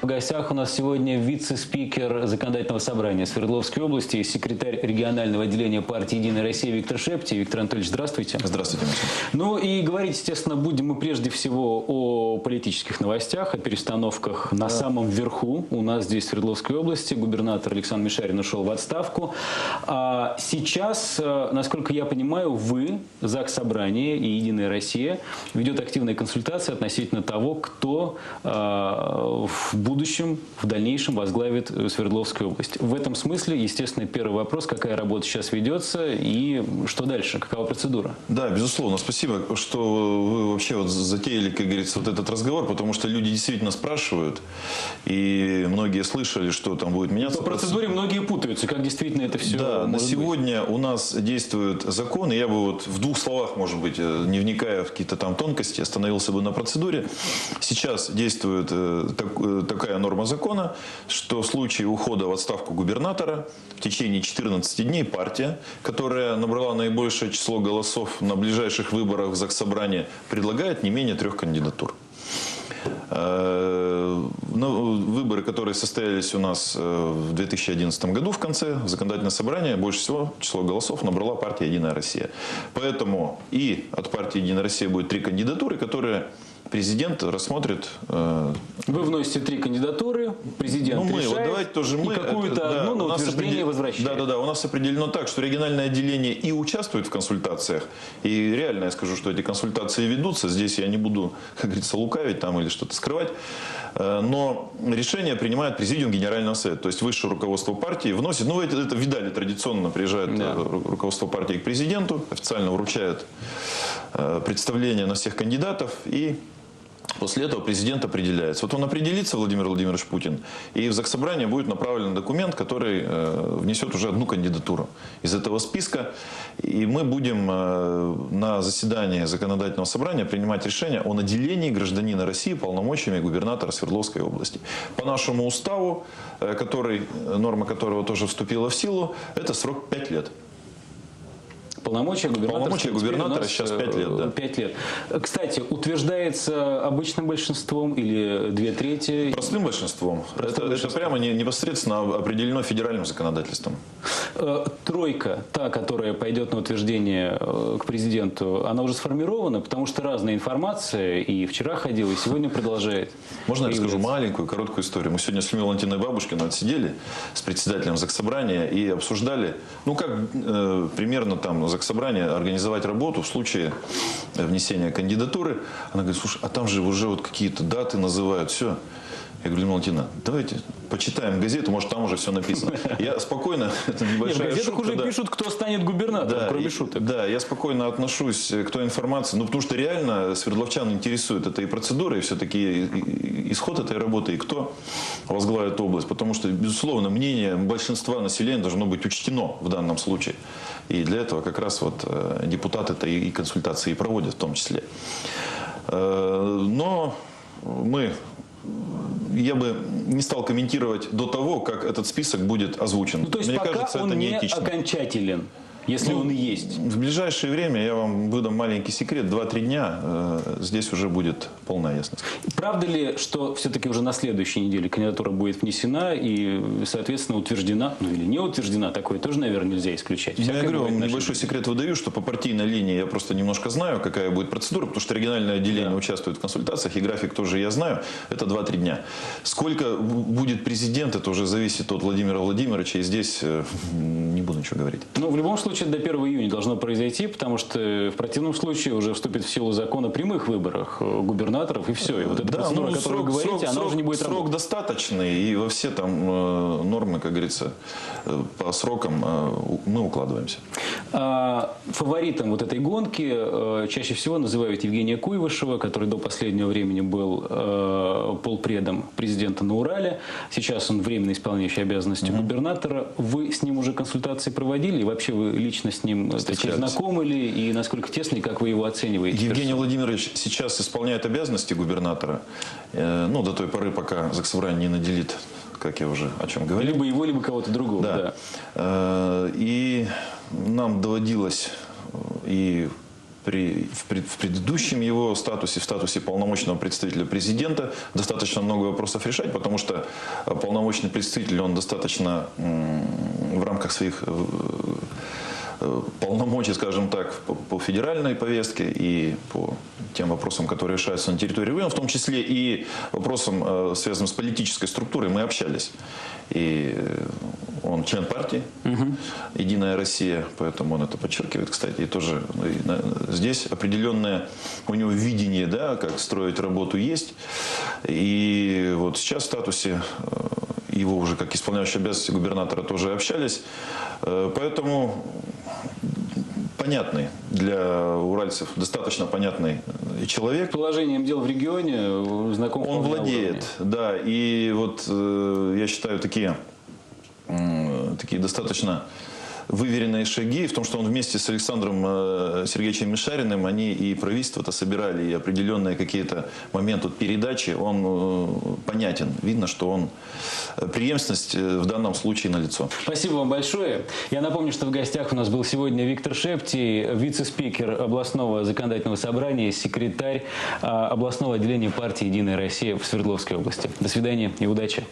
В гостях у нас сегодня вице-спикер Законодательного собрания Свердловской области и секретарь регионального отделения партии «Единая Россия» Виктор Шепти. Виктор Анатольевич, здравствуйте. Здравствуйте. Ну и говорить, естественно, будем мы прежде всего о политических новостях, о перестановках на самом верху. У нас здесь, в Свердловской области, губернатор Александр Мишарин ушел в отставку. А сейчас, э, насколько я понимаю, вы, ЗАГС Собрание и «Единая Россия» ведет активные консультации относительно того, кто э, в будущем, в дальнейшем возглавит э, Свердловскую область. В этом смысле, естественно, первый вопрос, какая работа сейчас ведется и что дальше, какова процедура? Да, безусловно. Спасибо, что вы вообще вот затеяли, как говорится, вот этот разговор, потому что люди действительно спрашивают, и многие слышали, что там будет меняться. По процедуре многие путаются, как действительно это все Да, на может быть. сегодня у нас действует закон, и я бы вот в двух словах, может быть, э, не вникая в какие-то там тонкости, остановился бы на процедуре. Сейчас действует э, так- такая норма закона, что в случае ухода в отставку губернатора в течение 14 дней партия, которая набрала наибольшее число голосов на ближайших выборах в Заксобрание, предлагает не менее трех кандидатур. Э, ну, Выборы, которые состоялись у нас э, в 2011 году в конце, законодательное собрание, больше всего число голосов набрала партия «Единая Россия». Поэтому и от партии «Единая Россия» будет три кандидатуры, которые президент рассмотрит э, Вы вносите три кандидатуры, президент ну, мы, решает, вот давайте тоже мы. и какую-то да, одну на утверждение определ- возвращает. Да, да, да. У нас определено так, что региональное отделение и участвует в консультациях. И реально я скажу, что эти консультации ведутся. Здесь я не буду, как говорится, лукавить там или что-то скрывать. Э, Но решение принимает президиум Генерального совета. То есть высшее руководство партии вносит, ну вы это, это видали, традиционно приезжает Да. э, ру- руководство партии к президенту, официально вручает э, представление на всех кандидатов и После этого президент определяется. Вот он определится, Владимир Владимирович Путин, и в Заксобрание будет направлен документ, который э, внесет уже одну кандидатуру из этого списка. И мы будем э, на заседании законодательного собрания принимать решение о наделении гражданина России полномочиями губернатора Свердловской области. По нашему уставу, э, который, норма которого тоже вступила в силу, это срок 5 лет. Полномочия губернатора. Полномочия губернатора сейчас э, пять лет, да. пять лет. Кстати, утверждается обычным большинством или две трети? Простым большинством. Простым это, это большинством. прямо не- непосредственно определено федеральным законодательством. Э, Тройка, та, которая пойдет на утверждение э, к президенту, она уже сформирована, потому что разная информация и вчера ходила, и сегодня продолжает. Можно я расскажу маленькую, короткую историю? Мы сегодня с Людмилой Валентиной Бабушкиной вот сидели с председателем Заксобрания и обсуждали, ну как э, примерно там Заксобрание организовать работу в случае внесения кандидатуры. Она говорит, слушай, а там же уже вот какие-то даты называют, все. Я говорю, Людмила Валентиновна, давайте почитаем газету, может там уже все написано. Я спокойно, это Нет, в небольшая газетах шутка, уже да. пишут, кто станет губернатором, кроме и- шуток. Да, я спокойно отношусь к той информации, ну потому что реально свердловчан интересует эта и процедура, и все-таки исход этой работы, и кто возглавит область. Потому что, безусловно, мнение большинства населения должно быть учтено в данном случае. И для этого как раз вот э, депутаты-то и консультации и проводят в том числе. Э, Но мы я бы не стал комментировать до того, как этот список будет озвучен. Ну, то есть Мне пока кажется, он это не неэтично. окончателен, если Ну, он и есть. В ближайшее время я вам выдам маленький секрет. 2-3 дня э, здесь уже будет полная ясность. Правда ли, что все-таки уже на следующей неделе кандидатура будет внесена и, соответственно, утверждена, ну или не утверждена, такое тоже, наверное, нельзя исключать. Я Всякое говорю, бывает в вам небольшой жизни. секрет выдаю, что по партийной линии я просто немножко знаю, какая будет процедура, потому что региональное отделение Да. участвует в консультациях, и график тоже я знаю. Это 2-3 дня. Сколько будет президент, это уже зависит от Владимира Владимировича, и здесь э, не буду ничего говорить. Ну, в любом случае, до 1 июня должно произойти, потому что в противном случае уже вступит в силу закон о прямых выборах э, губернаторов, и все. И вот эта процедура, о которой вы говорите, ну, срок- она срок- уже не будет Срок работать. достаточный, и во все там э, нормы, как говорится, э, по срокам э, мы укладываемся. А, Фаворитом вот этой гонки э, чаще всего называют Евгения Куйвышева, который до последнего времени был э, полпредом президента на Урале. Сейчас он временно исполняющий обязанности губернатора. Вы с ним уже консультации проводили? И вообще вы лично с ним сказать, Встречались. знакомы ли? И насколько тесно, и как вы его оцениваете? Евгений Владимирович сейчас исполняет обязанности губернатора, э, ну, до той поры, пока Заксобрание не наделит, как я уже о чем говорил. Либо его, либо кого-то другого. Да. да. Э, И нам доводилось э, и при, в, пред- в предыдущем его статусе, в статусе полномочного представителя президента, достаточно много вопросов решать, потому что э, полномочный представитель, он достаточно в рамках своих э, полномочий, скажем так, по, по федеральной повестке и по тем вопросам, которые решаются на территории района, в том числе и вопросам, связанным с политической структурой, мы общались. И он член партии «Единая Россия», поэтому он это подчеркивает, кстати. И тоже ну, здесь определенное у него видение, да, как строить работу есть. И вот сейчас в статусе э, его уже как исполняющий обязанности губернатора тоже общались. Э, Поэтому понятный для уральцев, достаточно понятный человек. Положением дел в регионе э, знаком Он владеет, да. И вот я считаю такие, такие достаточно выверенные шаги в том, что он вместе с Александром э, Сергеевичем Мишариным, они и правительство-то собирали, и определенные какие-то моменты передачи, он э, понятен. Видно, что он э, преемственность в данном случае налицо. Спасибо вам большое. Я напомню, что в гостях у нас был сегодня Виктор Шепти, вице-спикер областного законодательного собрания, секретарь областного отделения партии «Единая Россия» в Свердловской области. До свидания и удачи.